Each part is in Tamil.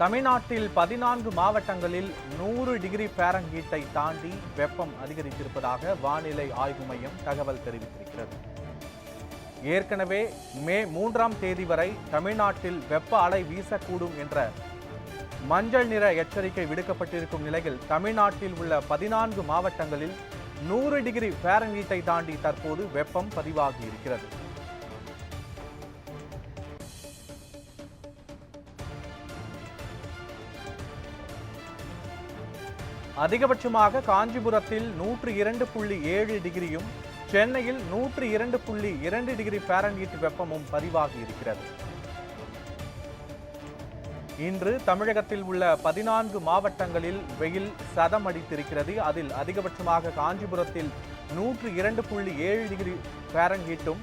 தமிழ்நாட்டில் பதினான்கு மாவட்டங்களில் நூறு டிகிரி ஃபாரன்ஹீட்டை தாண்டி வெப்பம் அதிகரித்திருப்பதாக வானிலை ஆய்வு மையம் தகவல் தெரிவித்திருக்கிறது. ஏற்கனவே மே மூன்றாம் தேதி வரை தமிழ்நாட்டில் வெப்ப அலை வீசக்கூடும் என்ற மஞ்சள் நிற எச்சரிக்கை விடுக்கப்பட்டிருக்கும் நிலையில் தமிழ்நாட்டில் உள்ள பதினான்கு மாவட்டங்களில் நூறு டிகிரி ஃபாரன்ஹீட்டை தாண்டி தற்போது வெப்பம் பதிவாகி இருக்கிறது அதிகபட்சமாக காஞ்சிபுரத்தில் நூற்று இரண்டு புள்ளி ஏழு டிகிரியும் சென்னையில் நூற்று இரண்டு புள்ளி இரண்டு டிகிரி ஃபாரன்ஹீட் வெப்பமும் பதிவாகி இருக்கிறது. இன்று தமிழகத்தில் உள்ள பதினான்கு மாவட்டங்களில் வெயில் சதம் அடித்திருக்கிறது அதில் அதிகபட்சமாக காஞ்சிபுரத்தில் நூற்று இரண்டு புள்ளி ஏழு டிகிரி ஃபாரன்ஹீட்டும்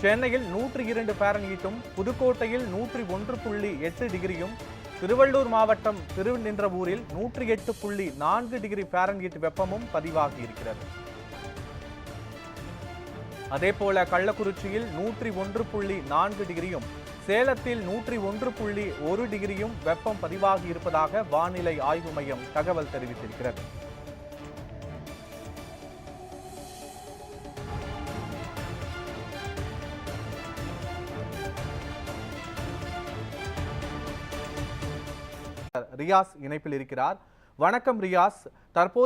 சென்னையில் நூற்று இரண்டு ஃபாரன்ஹீட்டும் புதுக்கோட்டையில் நூற்றி ஒன்று புள்ளி எட்டு டிகிரியும் திருவள்ளூர் மாவட்டம் திருநின்றவூரில் நூற்றி எட்டு புள்ளி நான்கு டிகிரி ஃபாரன்ஹீட் வெப்பமும் பதிவாகி இருக்கிறது. அதேபோல கள்ளக்குறிச்சியில் நூற்றி ஒன்று புள்ளி நான்கு டிகிரியும் சேலத்தில் நூற்றி ஒன்று புள்ளி ஒரு டிகிரியும் வெப்பம் பதிவாகி இருப்பதாக வானிலை ஆய்வு மையம் தகவல் தெரிவித்திருக்கிறது. ரியாஸ் இணைப்பில் இருக்கிறார். வணக்கம் ரியாஸ். தற்போது